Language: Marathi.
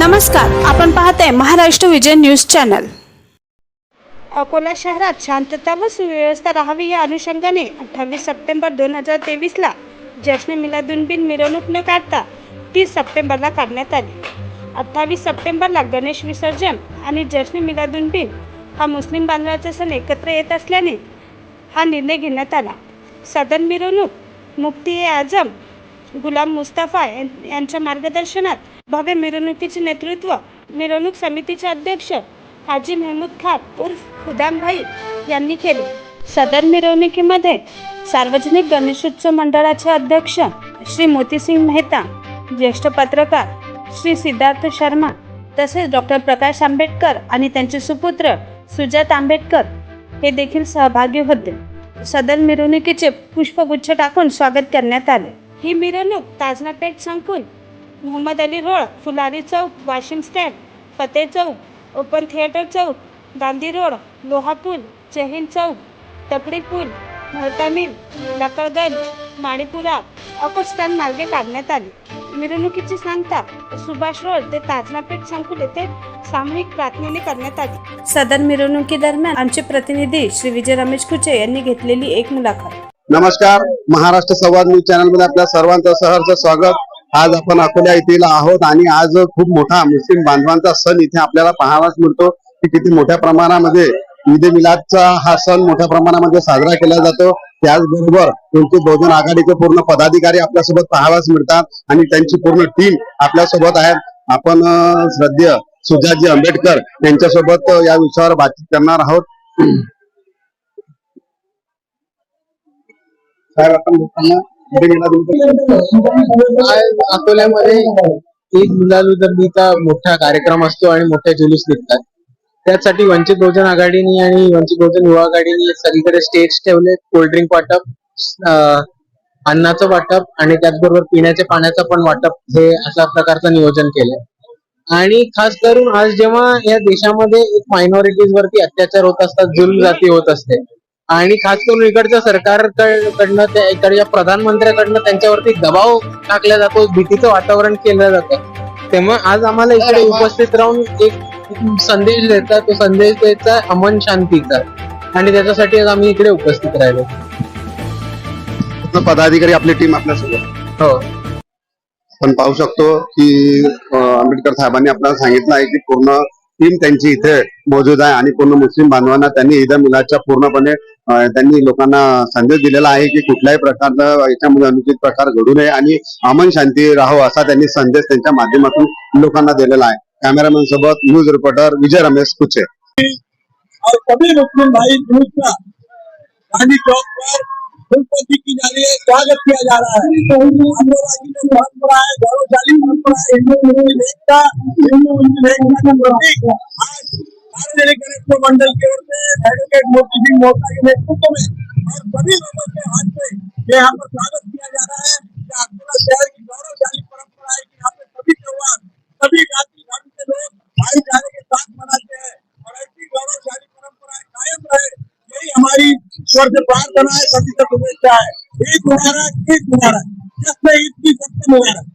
नमस्कार आपण पाहते महाराष्ट्र विजय न्यूज चॅनल. अकोला शहरात शांतता व सुव्यवस्था राहावी या अनुषंगाने अठ्ठावीस सप्टेंबर दोन हजार तेवीसला जश्न मिलादुनबिन मिरवणूक न काढता तीस सप्टेंबरला काढण्यात आली. अठ्ठावीस सप्टेंबरला गणेश विसर्जन आणि जश्न मिलादुनबिन हा मुस्लिम बांधवाचा सण एकत्र येत असल्याने हा निर्णय घेण्यात आला. सदन मिरवणूक मुफ्ती ए आझम गुलाम मुस्ताफा यां- यांच्या मार्गदर्शनात भव्य मिरवणुकीचे नेतृत्व मिरवणूक समितीचे अध्यक्ष हाजी मेहमूद खान उर्फ खुदामभाई यांनी केले. सदर मिरवणुकीमध्ये सार्वजनिक गणेशोत्सव मंडळाचे अध्यक्ष श्री मोतीसिंग मेहता ज्येष्ठ पत्रकार श्री सिद्धार्थ शर्मा तसेच डॉक्टर प्रकाश आंबेडकर आणि त्यांचे सुपुत्र सुजात आंबेडकर हे देखील सहभागी होते. सदर मिरवणुकीचे पुष्पगुच्छ टाकून स्वागत करण्यात आले. ही मिरवणूक ताजनापेठ संकुल मोहम्मद अली रोड फुलारी चौक वाशिम स्टँड फते चौक ओपन थिएटर चौक गांधी रोड लोहापूल चहिन चौक टपरी पूल मोहतामिल नकळगंज माणिपुरा अकोस्टान मार्गे काढण्यात आली. मिरवणुकीची सांगता सुभाष रोड ते ताजनापेठ संकुल येथे सामूहिक प्रार्थनेने करण्यात आली. सदर मिरवणुकीदरम्यान आमचे प्रतिनिधी श्री विजय रमेश कुचे यांनी घेतलेली एक मुलाखत. नमस्कार. महाराष्ट्र संवाद न्यूज चॅनलमध्ये आपल्या सर्वांचं सहर्ष स्वागत. आज आपण अकोला येथील आहोत आणि आज खूप मोठा मुस्लिम बांधवांचा सण इथे आपल्याला पाहावाच मिळतो. की किती मोठ्या प्रमाणामध्ये ईद मिलादचा हा सण मोठ्या प्रमाणामध्ये साजरा केला जातो. त्याचबरोबर तुमची बहुजन आघाडीचे पूर्ण पदाधिकारी आपल्यासोबत पाहावाच मिळतात आणि त्यांची पूर्ण टीम आपल्यासोबत आहे. आपण श्रद्धेय सुजातजी आंबेडकर यांच्यासोबत या विषयावर बातचीत करणार आहोत. साहेब आपण लोकांना अकोल्यामध्ये एक मिलादुनबीचा मोठा कार्यक्रम असतो आणि मोठे जुलूस निघतात त्यासाठी वंचित बहुजन आघाडीने आणि वंचित बहुजन युवा आघाडीने सगळीकडे स्टेज ठेवले. कोल्ड्रिंक वाटप अन्नाचं वाटप आणि त्याचबरोबर पिण्याच्या पाण्याचं पण वाटप हे अशा प्रकारचं नियोजन केलंय आणि खास करून आज जेव्हा या देशामध्ये एक मायनॉरिटीज वरती अत्याचार होत असतात जुलम जाती होत असते आणि खास करून इकडच्या सरकारकडनं त्या इकडच्या प्रधानमंत्र्याकडनं त्यांच्यावरती दबाव टाकला जातो भीतीचं वातावरण केलं जातं. तेव्हा आज आम्हाला इकडे उपस्थित राहून एक संदेश द्यायचा तो संदेश द्यायचा अमन शांतीचा. आणि त्याच्यासाठी आज आम्ही इकडे उपस्थित राहिलो. पदाधिकारी आपली टीम आपल्यासोबत. हो. आपण पाहू शकतो की आंबेडकर साहेबांनी आपल्याला सांगितलं आहे की पूर्ण टीम त्यांची इथे मौजूद आहे आणि पूर्ण मुस्लिम बांधवांना त्यांनी ईद मिलादच्या पूर्णपणे त्यांनी लोकांना संदेश दिलेला आहे की कुठल्याही प्रकारचा याच्यामध्ये अनुचित प्रकार घडू नये आणि अमन शांती राहो असा त्यांनी संदेश त्यांच्या माध्यमातून लोकांना दिलेला आहे. कॅमेरामॅन सोबत न्यूज रिपोर्टर विजय रमेश कुचे. और सभी मुस्लिम भाई जुलूस का गांधी चौक पर फुलपति की जा रही है स्वागत किया जा रहा है। अंतर्राष्ट्रीय परंपरा है गौरवशाली परंपरा है हिंदू मुस्लिम एकता हिंदू मुस्लिम एकता का प्रतीक सार्वजनिक गणेश मंडल की or say advocate Moti Singh Mohta के नेतृत्व में और सभी लोगों के हाथ से यहाँ पर स्वागत किया जा रहा है शहर की गौरवशाली परंपरा है कि यहाँ पे सभी त्योहार, सभी जाति, धर्म के लोग भाईचारे के साथ मनाते हैं और ऐसी गौरवशाली परंपरा कायम रहे, यही हमारी ईश्वर से प्रार्थना है सभी से शुभेच्छा है। ईद मुबारक ईद मुबारक। जिसमें ईद की सबसे मुबारक।